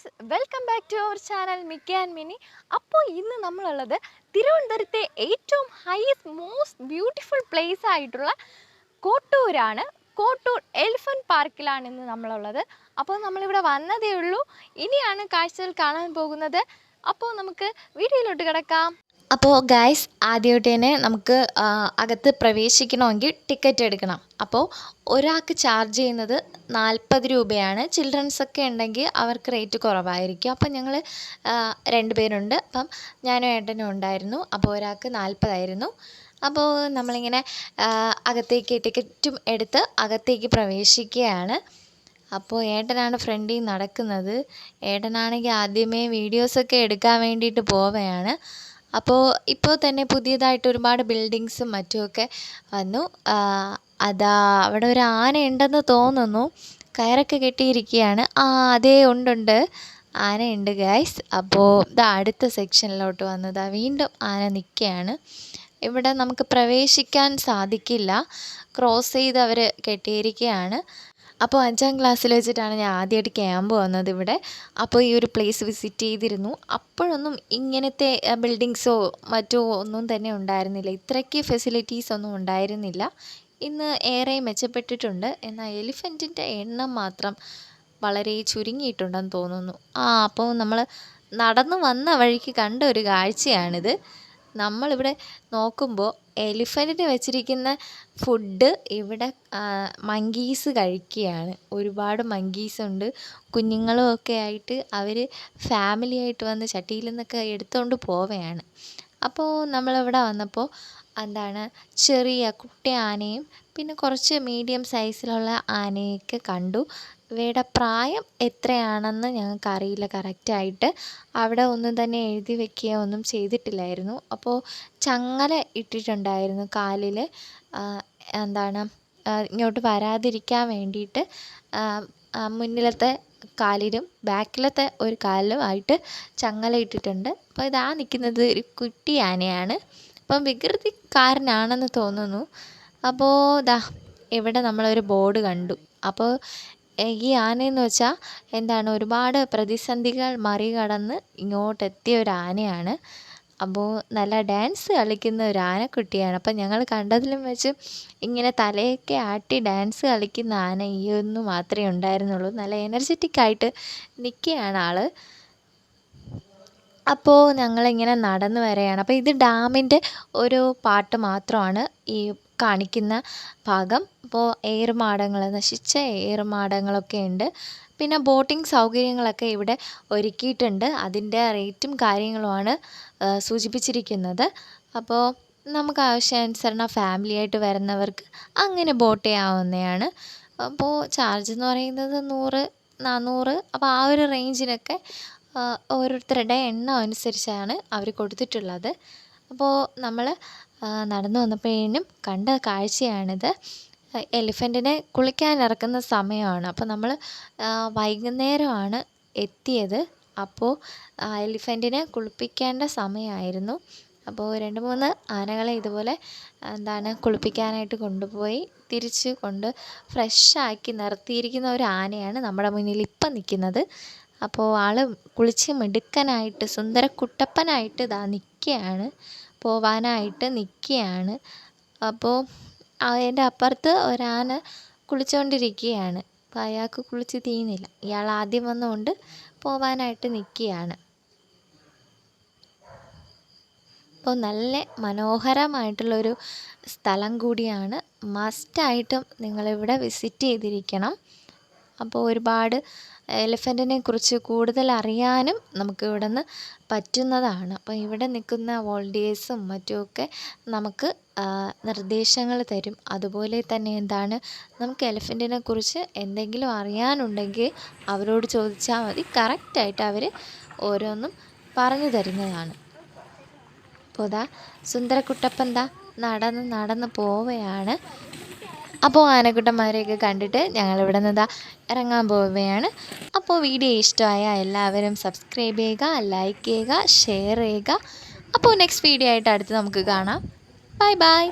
Friends welcome back to our channel മിക്ക and മിനി. അപ്പോൾ ഇന്ന് നമ്മളുള്ളത് തിരുവനന്തപുരത്തെ ഏറ്റവും ഹയസ്റ്റ് മോസ്റ്റ് ബ്യൂട്ടിഫുൾ പ്ലേസ് ആയിട്ടുള്ള കോട്ടൂരാണ്. കോട്ടൂർ എലിഫന്റ് പാർക്കിലാണ് ഇന്ന് നമ്മളുള്ളത്. അപ്പോൾ നമ്മളിവിടെ വന്നതേ ഉള്ളൂ. ഇനിയാണ് കാഴ്ചകൾ കാണാൻ പോകുന്നത്. അപ്പോൾ നമുക്ക് വീഡിയോയിലോട്ട് കിടക്കാം. അപ്പോൾ ഗായ്സ് ആദ്യമായിട്ട് തന്നെ നമുക്ക് അകത്ത് പ്രവേശിക്കണമെങ്കിൽ ടിക്കറ്റ് എടുക്കണം. അപ്പോൾ ഒരാൾക്ക് ചാർജ് ചെയ്യുന്നത് നാൽപ്പത് രൂപയാണ്. ചിൽഡ്രൻസ് ഒക്കെ ഉണ്ടെങ്കിൽ അവർക്ക് റേറ്റ് കുറവായിരിക്കും. അപ്പം ഞങ്ങൾ രണ്ട് പേരുണ്ട്. അപ്പം ഞാനും ഏട്ടനും ഉണ്ടായിരുന്നു. അപ്പോൾ ഒരാൾക്ക് നാൽപ്പതായിരുന്നു അപ്പോൾ നമ്മളിങ്ങനെ അകത്തേക്ക് ടിക്കറ്റും എടുത്ത് അകത്തേക്ക് പ്രവേശിക്കുകയാണ്. അപ്പോൾ ഏട്ടനാണ് ഫ്രണ്ടിൽ നടക്കുന്നത്. ഏട്ടനാണെങ്കിൽ ആദ്യമേ വീഡിയോസൊക്കെ എടുക്കാൻ വേണ്ടിയിട്ട് പോവുകയാണ്. അപ്പോൾ ഇപ്പോൾ തന്നെ പുതിയതായിട്ട് ഒരുപാട് ബിൽഡിങ്സും മറ്റുമൊക്കെ വന്നു. അതാ അവിടെ ഒരു ആന ഉണ്ടെന്ന് തോന്നുന്നു. കയറൊക്കെ കെട്ടിയിരിക്കുകയാണ്. ആ അതേ ഉണ്ടുണ്ട്. ആനയുണ്ട് ഗൈസ് അപ്പോൾ ഇതാ അടുത്ത സെക്ഷനിലോട്ട് വന്നതാ വീണ്ടും ആന നിൽക്കുകയാണ്. ഇവിടെ നമുക്ക് പ്രവേശിക്കാൻ സാധിക്കില്ല. ക്രോസ് ചെയ്ത് അവർ കെട്ടിയിരിക്കുകയാണ്. അപ്പോൾ അഞ്ചാം ക്ലാസ്സിൽ വെച്ചിട്ടാണ് ഞാൻ ആദ്യമായിട്ട് ക്യാമ്പ് വന്നത് ഇവിടെ. അപ്പോൾ ഈ ഒരു പ്ലേസ് വിസിറ്റ് ചെയ്തിരുന്നു. അപ്പോഴൊന്നും ഇങ്ങനത്തെ ബിൽഡിങ്സോ മറ്റോ ഒന്നും തന്നെ ഉണ്ടായിരുന്നില്ല. ഇത്രയ്ക്ക് ഫെസിലിറ്റീസ് ഒന്നും ഉണ്ടായിരുന്നില്ല. ഇന്ന് ഏറെ മെച്ചപ്പെട്ടിട്ടുണ്ട്. എന്നാൽ എലിഫന്റിന്റെ എണ്ണം മാത്രം വളരെ ചുരുങ്ങിയിട്ടുണ്ടെന്ന് തോന്നുന്നു. ആ അപ്പോൾ നമ്മൾ നടന്നു വന്ന വഴിക്ക് കണ്ട ഒരു കാഴ്ചയാണിത്. നമ്മളിവിടെ നോക്കുമ്പോൾ എലിഫന്റിന് വെച്ചിരിക്കുന്ന ഫുഡ് ഇവിടെ മങ്കീസ് കഴിക്കുകയാണ്. ഒരുപാട് മങ്കീസ് ഉണ്ട്. കുഞ്ഞുങ്ങളും ഒക്കെ ആയിട്ട് അവർ ഫാമിലി ആയിട്ട് വന്ന് ചട്ടിയിൽ നിന്നൊക്കെ എടുത്തുകൊണ്ട് പോവുകയാണ് അപ്പോൾ നമ്മളിവിടെ വന്നപ്പോൾ എന്താണ് ചെറിയ കുട്ടി ആനയും പിന്നെ കുറച്ച് മീഡിയം സൈസിലുള്ള ആനയൊക്കെ കണ്ടു. ഇവയുടെ പ്രായം എത്രയാണെന്ന് ഞങ്ങൾക്കറിയില്ല കറക്റ്റായിട്ട്. അവിടെ ഒന്നും തന്നെ എഴുതി വെക്കുകയോ ഒന്നും ചെയ്തിട്ടില്ലായിരുന്നു. അപ്പോൾ ചങ്ങല ഇട്ടിട്ടുണ്ടായിരുന്നു കാലിൽ. എന്താണ് ഇങ്ങോട്ട് വരാതിരിക്കാൻ വേണ്ടിയിട്ട് മുന്നിലത്തെ കാലിലും ബാക്കിലത്തെ ഒരു കാലിലും ആയിട്ട് ചങ്ങല ഇട്ടിട്ടുണ്ട്. അപ്പോൾ ഇതാ നിൽക്കുന്നത് ഒരു കുട്ടി ആനയാണ്. അപ്പം വികൃതിക്കാരനാണെന്ന് തോന്നുന്നു. അപ്പോൾ ദാ ഇവിടെ നമ്മളൊരു ബോർഡ് കണ്ടു. അപ്പോൾ ഈ ആനയെന്ന് വെച്ചാൽ എന്താണ് ഒരുപാട് പ്രതിസന്ധികൾ മറികടന്ന് ഇങ്ങോട്ടെത്തിയ ഒരു ആനയാണ്. അപ്പോൾ നല്ല ഡാൻസ് കളിക്കുന്ന ഒരു ആനക്കുട്ടിയാണ്. അപ്പം ഞങ്ങൾ കണ്ടതിലും വെച്ച് ഇങ്ങനെ തലയൊക്കെ ആട്ടി ഡാൻസ് കളിക്കുന്ന ആന ഈ ഒന്ന് മാത്രമേ ഉണ്ടായിരുന്നുള്ളൂ. നല്ല എനർജറ്റിക് ആയിട്ട് നിൽക്കുകയാണ് ആൾ അപ്പോൾ ഞങ്ങളിങ്ങനെ നടന്നു വരികയാണ് അപ്പോൾ ഇത് ഡാമിന്റെ ഒരു പാട്ട് മാത്രമാണ് ഈ കാണിക്കുന്ന ഭാഗം. അപ്പോൾ ഏറുമാടങ്ങൾ നശിച്ച ഏറുമാടങ്ങളൊക്കെ ഉണ്ട്. പിന്നെ ബോട്ടിംഗ് സൗകര്യങ്ങളൊക്കെ ഇവിടെ ഒരുക്കിയിട്ടുണ്ട്. അതിന്റെ റേറ്റും കാര്യങ്ങളുമാണ് സൂചിപ്പിച്ചിരിക്കുന്നത്. അപ്പോൾ നമുക്ക് ആവശ്യാനുസരണം ഫാമിലിയായിട്ട് വരുന്നവർക്ക് അങ്ങനെ ബോട്ട് ചെയ്യാവുന്നതാണ്. അപ്പോൾ ചാർജ് എന്ന് പറയുന്നത് നൂറ് നാനൂറ് അപ്പോൾ ആ ഒരു റേഞ്ചിനൊക്കെ ഓരോരുത്തരുടെ എണ്ണം അനുസരിച്ചാണ് അവർ കൊടുത്തിട്ടുള്ളത്. അപ്പോൾ നമ്മൾ നടന്നു വന്നപ്പോഴേനും കണ്ട കാഴ്ചയാണിത്. എലിഫന്റിനെ കുളിക്കാൻ ഇറക്കുന്ന സമയമാണ്. അപ്പോൾ നമ്മൾ വൈകുന്നേരമാണ് എത്തിയത്. അപ്പോൾ എലിഫന്റിനെ കുളിപ്പിക്കേണ്ട സമയമായിരുന്നു. അപ്പോൾ രണ്ട് മൂന്ന് ആനകളെ ഇതുപോലെ എന്താണ് കുളിപ്പിക്കാനായിട്ട് കൊണ്ടുപോയി തിരിച്ച് കൊണ്ട് ഫ്രഷാക്കി നിർത്തിയിരിക്കുന്ന ഒരു ആനയാണ് നമ്മുടെ മുന്നിൽ ഇപ്പം നിൽക്കുന്നത്. അപ്പോൾ ആൾ കുളിച്ച് മിടുക്കനായിട്ട് സുന്ദര കുട്ടപ്പനായിട്ട് ഇതാ നിൽക്കുകയാണ്. പോവാനായിട്ട് നിൽക്കുകയാണ്. അപ്പോൾ അതിന്റെ അപ്പുറത്ത് ഒരാന കുളിച്ചുകൊണ്ടിരിക്കുകയാണ് അപ്പോൾ അയാൾക്ക് കുളിച്ച് തീരുന്നില്ല ഇയാൾ ആദ്യം വന്നുകൊണ്ട് പോവാനായിട്ട് നിൽക്കുകയാണ്. അപ്പോൾ നല്ല മനോഹരമായിട്ടുള്ളൊരു സ്ഥലം കൂടിയാണ്. മസ്റ്റായിട്ടും നിങ്ങളിവിടെ വിസിറ്റ് ചെയ്തിരിക്കണം. അപ്പോൾ ഒരുപാട് എലിഫന്റിനെ കുറിച്ച് കൂടുതൽ അറിയാനും നമുക്ക് ഇവിടെ നിന്ന് പറ്റുന്നതാണ്. അപ്പോൾ ഇവിടെ നിൽക്കുന്ന വോൾഡിയേഴ്സും മറ്റുമൊക്കെ നമുക്ക് നിർദ്ദേശങ്ങൾ തരും. അതുപോലെ തന്നെ എന്താണ് നമുക്ക് എലിഫന്റിനെ കുറിച്ച് എന്തെങ്കിലും അറിയാനുണ്ടെങ്കിൽ അവരോട് ചോദിച്ചാൽ മതി. കറക്റ്റായിട്ട് അവർ ഓരോന്നും പറഞ്ഞു തരുന്നതാണ്. അപ്പോൾ ദാ സുന്ദരക്കുട്ടപ്പൻ ദാ നടന്ന് നടന്ന് പോവുകയാണ്. അപ്പോൾ ആനക്കുട്ടന്മാരെയൊക്കെ കണ്ടിട്ട് ഞങ്ങളിവിടെ നിന്ന് ഇറങ്ങാൻ പോവുകയാണ്. അപ്പോൾ വീഡിയോ ഇഷ്ടമായ എല്ലാവരും സബ്സ്ക്രൈബ് ചെയ്യുക ലൈക്ക് ചെയ്യുക ഷെയർ ചെയ്യുക. അപ്പോൾ നെക്സ്റ്റ് വീഡിയോ ആയിട്ട് അടുത്ത് നമുക്ക് കാണാം. Bye bye